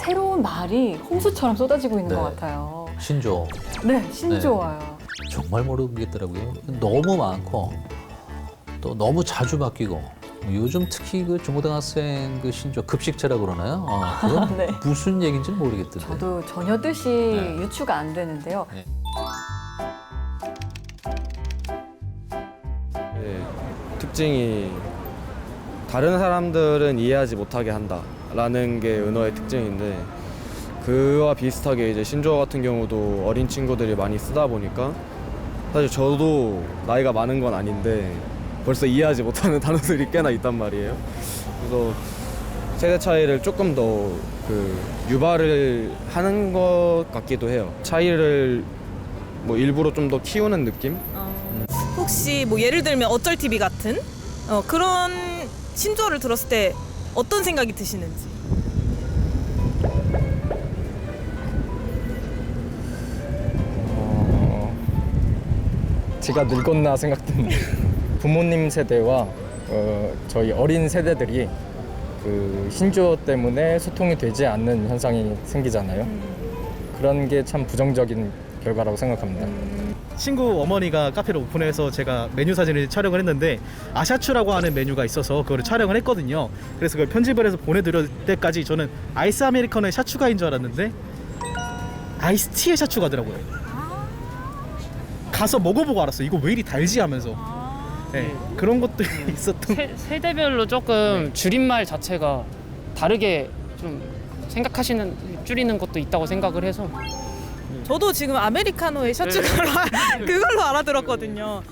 새로운 말이 홍수처럼 쏟아지고 있는 네. 것 같아요. 신조 네, 신조어요. 정말 모르겠더라고요. 너무 많고 또 너무 자주 바뀌고 요즘 특히 그 중고등학생 그 신조 급식체라 그러나요? 어, 그건 네. 무슨 얘기인지는 모르겠던데. 저도 전혀 뜻이 네. 유추가 안 되는데요. 예, 특징이 다른 사람들은 이해하지 못하게 한다 라는 게 은어의 특징인데 그와 비슷하게 이제 신조어 같은 경우도 어린 친구들이 많이 쓰다 보니까 사실 저도 나이가 많은 건 아닌데 벌써 이해하지 못하는 단어들이 꽤나 있단 말이에요. 그래서 세대 차이를 조금 더 그 유발을 하는 것 같기도 해요. 차이를 뭐 일부러 좀 더 키우는 느낌? 혹시 뭐 예를 들면 어쩔 TV 같은 어, 그런 신조어를 들었을 때 어떤 생각이 드시는지. 어, 제가 늙었나 생각됩니다. 부모님 세대와 어, 저희 어린 세대들이 그 신조어 때문에 소통이 되지 않는 현상이 생기잖아요. 그런 게 참 부정적인 결과라고 생각합니다. 친구 어머니가 카페를 오픈해서 제가 메뉴 사진을 촬영을 했는데 아샤추라고 하는 메뉴가 있어서 그거를 촬영을 했거든요. 그래서 그걸 편집을 해서 보내드릴 때까지 저는 아이스 아메리카노의 샤추가인 줄 알았는데 아이스티의 샤추가더라고요. 가서 먹어보고 알았어. 이거 왜 이리 달지 하면서. 네, 그런 것들이 있었던. 세, 세대별로 조금 줄임말 자체가 다르게 좀 생각하시는 줄이는 것도 있다고 생각을 해서 저도 지금 아메리카노의 셔츠걸로 그걸로 알아들었거든요.